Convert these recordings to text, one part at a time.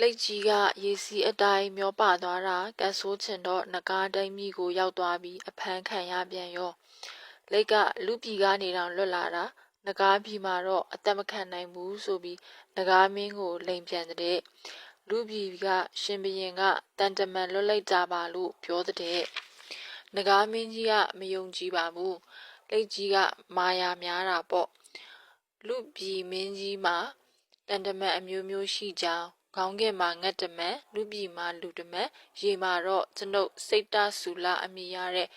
လိတ်ကြီးကရေစီအတိုင်းမျောပါသွားတာကတ်ဆိုးချင်တော့နဂါးတိုင်းမိကိုရောက်သွားပြီးအဖမ်းခံရပြန်ရောလိတ်ကလူပြည်ကနေတောင်လွတ်လာတာနဂါးပြည်မှာတော့အသက်မခံနိုင်ဘူးဆိုပြီးနဂါးမင်းကိုလိန်ပြန်တဲ့လူပြည်ကရှင်ဘရင်ကတန်တမန်လွတ်လိုက်ကြပါလို့ပြောတဲ့နဂါးမင်းကြီးကမယုံကြည်ပါဘူးလိတ်ကြီးကမာယာများတာပေါ့လူပြည်မင်းကြီးမှာတန်တမန်အမျိုးမျိုးရှိကြောင်း ခေါင်းကင်မှာငတ်တမန်လူပြည်မှာလူတမန်ရေမှာတော့ကျွန်ုပ်စိတ်တဆူလာအမိရတဲ့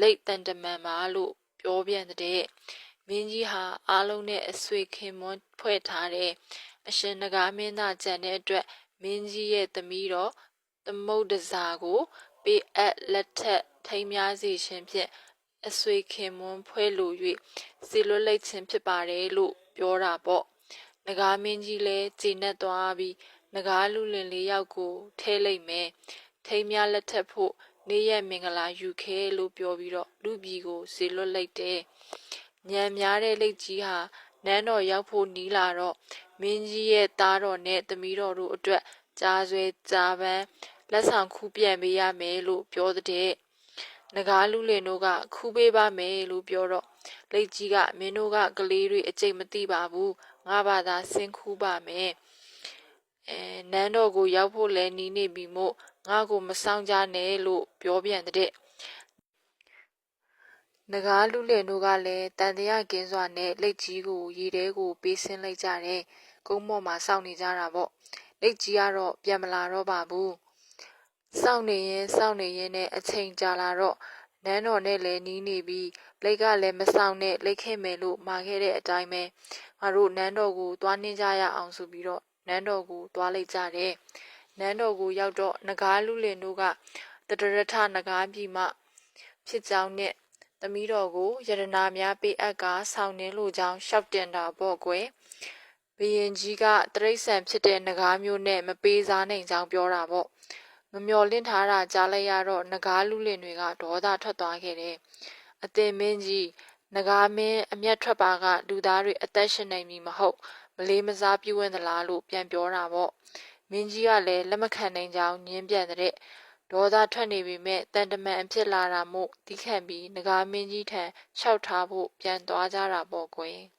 လိတ်တန်တမန်ပါလို့ပြောပြန်တဲ့မင်းကြီးဟာအားလုံးနဲ့အဆွေခင်မွန်းဖွဲ့ထားတဲ့အရှင်နဂါမင်းသားကြံတဲ့အတွက်မင်းကြီးရဲ့သမီးတော်သမုဒ္ဒဇာကိုပေးအပ်လက်ထက်ထိမ်းများစေခြင်းဖြင့်အဆွေခင်မွန်းဖွဲ့လို၍စီလွတ်လိုက်ခြင်းဖြစ်ပါတယ်လို့ပြောတာပေါ့နဂါမင်းကြီးလည်းဂျင်းနဲ့သွားပြီး နဂါလူလင်လေးယောက်ကိုထဲလိုက်မယ်ထိမ်းများလက်ထက်ဖို့နေ့ရက်မင်္ဂလာယူခဲလို့ပြောပြီးတော့လူပြည်ကိုစီလွတ်လိုက်တယ်ညံများတဲ့လက်ကြီးဟာနန်းတော်ရောက်ဖို့နီးလာတော့မင်းကြီးရဲ့သားတော်နဲ့သမီးတော်တို့အတွက်ကြားဆွဲကြားပန်းလက်ဆောင်ခုပြန်ပေးရမယ်လို့ပြောတဲ့နဂါလူလင်တို့ကခူးပေးပါမယ်လို့ပြောတော့လက်ကြီးကမင်းတို့ကကလေးတွေအကျိတ်မသိပါဘူးငါဘာသာဆင်းခူးပါမယ် အဲနန်းတော်ကိုရောက်ဖို့လဲနီးနေပြီမို့ငါကိုမဆောင်ကြနဲ့လို့ပြောပြန်တဲ့နဂါလူလင်တို့ကလည်းတန်တရားကင်းစွာနဲ့လက်ကြီးကိုရေထဲကိုပေးဆင်းလိုက်ကြတယ်ကုန်းမော့မှာစောင့်နေကြတာပေါ့လက်ကြီးကတော့ပြန်မလာတော့ပါဘူးစောင့်နေရင်စောင့်နေရင်နဲ့အချိန်ကြာလာတော့နန်းတော်နဲ့လည်းနီးနေပြီးလိတ်ကလည်းမဆောင်နဲ့လိတ်ခဲ့မယ်လို့မှာခဲ့တဲ့အတိုင်းပဲငါတို့နန်းတော်ကိုသွားနှင်းကြရအောင်ဆိုပြီးတော့ နန်းတော်ကိုသွားလိုက်ကြတယ်နန်းတော်ကိုရောက်တော့နဂါလူလင်တို့ကတတရထနဂါပြည်မှဖြစ်ကြောင်းနဲ့သမီးတော်ကိုယရနာများပေးအပ်ကဆောင်းနှင်းလိုကြောင်းရှောက်တင်တာပေါ့ကွယ်ဘယင်ကြီးကတရိษံဖြစ်တဲ့နဂါမျိုးနဲ့မပေးစားနိုင်ကြောင်းပြောတာပေါ့မမျော်လင့်ထားတာကြားလိုက်ရတော့နဂါလူလင်တွေကဒေါသထွက်သွားခဲ့တယ်အတင်မင်းကြီး နဂါမင်းအမျက်ထွက်ပါကလူသားတွေအသက်ရှင်နိုင်မည်မဟုတ်မလေးမစားပြုဝင်သလားလို့ပြန်ပြောတာပေါ့မင်းကြီးကလည်းလက်မခံနိုင်ကြောင်းညင်းပြန်တဲ့ဒေါသထွက်နေပေမဲ့တန်တမန်အဖြစ်လာတာမို့တီးခန့်ပြီးငကားမင်းကြီးထံလျှောက်ထားဖို့ပြန်သွားကြတာပေါ့ကွယ်။